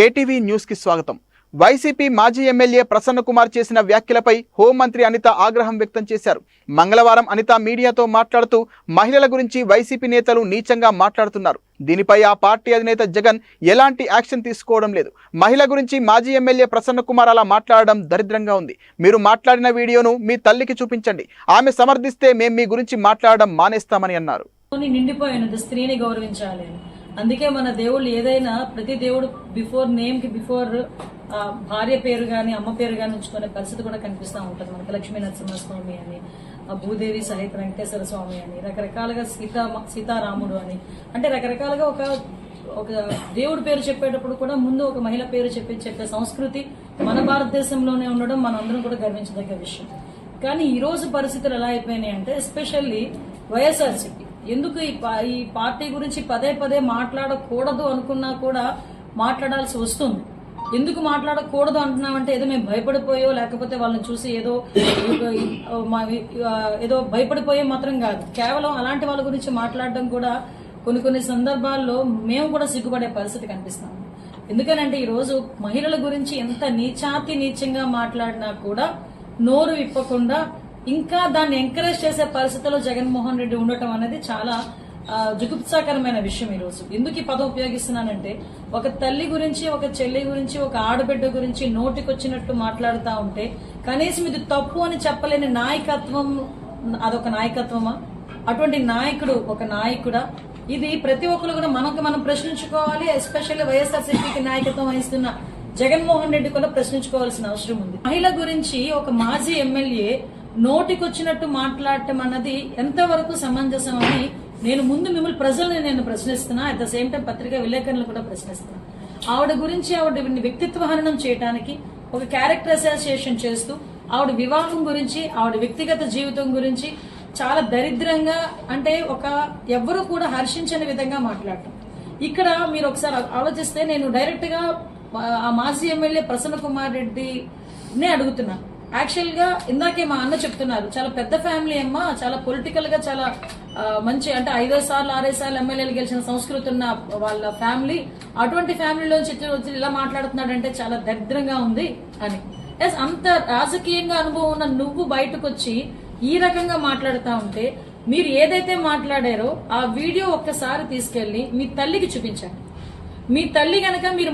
KTV న్యూస్కి స్వాగతం. YCP మాజీ ఎమ్మెల్యే ప్రసన్న కుమార్ చేసిన వ్యాఖ్యలపై హోంమంత్రి అనిత ఆగ్రహం వ్యక్తం చేశారు. మంగళవారం అనిత మీడియాతో మాట్లాడుతూ మహిళల గురించి వైసీపీ నేతలు నీచంగా మాట్లాడుతున్నారు. దీనిపై ఆ పార్టీ అధినేత జగన్ ఎలాంటి యాక్షన్ తీసుకోవడం లేదు. మహిళ గురించి మాజీ ఎమ్మెల్యే ప్రసన్న కుమార్ అలా మాట్లాడడం దరిద్రంగా ఉంది. మీరు మాట్లాడిన వీడియోను మీ తల్లికి చూపించండి. ఆమె సమర్థిస్తే మేము మీ గురించి మాట్లాడడం మానేస్తామని అన్నారు. నిండిపోయినది స్త్రీని గౌరవించాలి అందుకే మన దేవుళ్ళు ఏదైనా ప్రతి దేవుడు బిఫోర్ నేమ్కి బిఫోర్ భార్య పేరు గాని అమ్మ పేరు గాని ఉంచుకునే పరిస్థితి కూడా కనిపిస్తూ ఉంటుంది. మనకి లక్ష్మీ నరసింహస్వామి అని ఆ భూదేవి సహిత వెంకటేశ్వర స్వామి అని రకరకాలుగా సీతా సీతారాముడు అని. అంటే రకరకాలుగా ఒక ఒక దేవుడి పేరు చెప్పేటప్పుడు కూడా ముందు ఒక మహిళ పేరు చెప్పి చెప్పే సంస్కృతి మన భారతదేశంలోనే ఉండడం మనందరం కూడా గర్వించదగ్గ విషయం. కానీ ఈ రోజు పరిస్థితులు ఎలా అయిపోయినాయి అంటే ఎస్పెషల్లీ వైఎస్ఆర్సీపీ ఎందుకు ఈ ఈ పార్టీ గురించి పదే పదే మాట్లాడకూడదు అనుకున్నా కూడా మాట్లాడాల్సి వస్తుంది. ఎందుకు మాట్లాడకూడదు అంటున్నామంటే ఏదో మేము భయపడిపోయో లేకపోతే వాళ్ళని చూసి ఏదో మా- ఏదో భయపడిపోయే మాత్రం కాదు. కేవలం అలాంటి వాళ్ళ గురించి మాట్లాడడం కూడా కొన్ని కొన్ని సందర్భాల్లో మేము కూడా సిగ్గుపడే పరిస్థితి కనిపిస్తాము ఎందుకనంటే ఈ రోజు మహిళల గురించి ఎంత నీచాతి నీచంగా మాట్లాడినా కూడా నోరు విప్పకుండా ఇంకా దాన్ని ఎంకరేజ్ చేసే పరిస్థితిలో జగన్మోహన్ రెడ్డి ఉండటం అనేది చాలా జుగుప్సాకరమైన విషయం ఈ రోజు ఎందుకు ఈ పదం ఉపయోగిస్తున్నానంటే ఒక తల్లి గురించి ఒక చెల్లి గురించి ఒక ఆడబిడ్డ గురించి నోటికొచ్చినట్టు మాట్లాడుతూ ఉంటే కనీసం ఇది తప్పు అని చెప్పలేని నాయకత్వం అదొక నాయకత్వమా? అటువంటి నాయకుడు ఒక నాయకుడా? ఇది ప్రతి ఒక్కరు కూడా మనకు మనం ప్రశ్నించుకోవాలి ఎస్పెషల్లీ వైఎస్ఆర్సీపీకి నాయకత్వం వహిస్తున్న జగన్మోహన్ రెడ్డి కూడా ప్రశ్నించుకోవాల్సిన అవసరం ఉంది. మహిళ గురించి ఒక మాజీ ఎమ్మెల్యే నోటికొచ్చినట్టు మాట్లాడటం అన్నది ఎంతవరకు సమంజసం అని నేను ముందు మిమ్మల్ని ప్రజల్ని నేను ప్రశ్నిస్తున్నా అట్ ద సేమ్ టైం పత్రికా విలేకరులు కూడా ప్రశ్నిస్తున్నా. ఆవిడ గురించి ఆవిడ వ్యక్తిత్వ హననం చేయడానికి ఒక క్యారెక్టర్ అసోసియేషన్ చేస్తూ ఆవిడ వివాహం గురించి ఆవిడ వ్యక్తిగత జీవితం గురించి చాలా దరిద్రంగా అంటే ఒక ఎవ్వరూ కూడా హర్షించని విధంగా మాట్లాడటం. ఇక్కడ మీరు ఒకసారి ఆలోచిస్తే నేను డైరెక్ట్గా ఆ మాజీ ఎమ్మెల్యే ప్రసన్న కుమార్ రెడ్డినే అడుగుతున్నాను యాక్చువల్గా ఇందాకే మా అన్న చెప్తున్నారు చాలా పెద్ద ఫ్యామిలీ అమ్మ చాలా పొలిటికల్గా చాలా మంచి అంటే ఐదో సార్లు ఆరే సార్లు ఎమ్మెల్యేలు గెలిచిన సంస్కృతి ఉన్న వాళ్ళ ఫ్యామిలీ అటువంటి ఫ్యామిలీలోంచి వచ్చి ఇలా మాట్లాడుతున్నాడంటే చాలా దరిద్రంగా ఉంది అని. ఎస్ అంత రాజకీయంగా అనుభవం ఉన్న నువ్వు బయటకు వచ్చి ఈ రకంగా మాట్లాడుతా ఉంటే మీరు ఏదైతే మాట్లాడారో ఆ వీడియో ఒక్కసారి తీసుకెళ్ళి మీ తల్లికి చూపించండి. మీ తల్లి గనక మీరు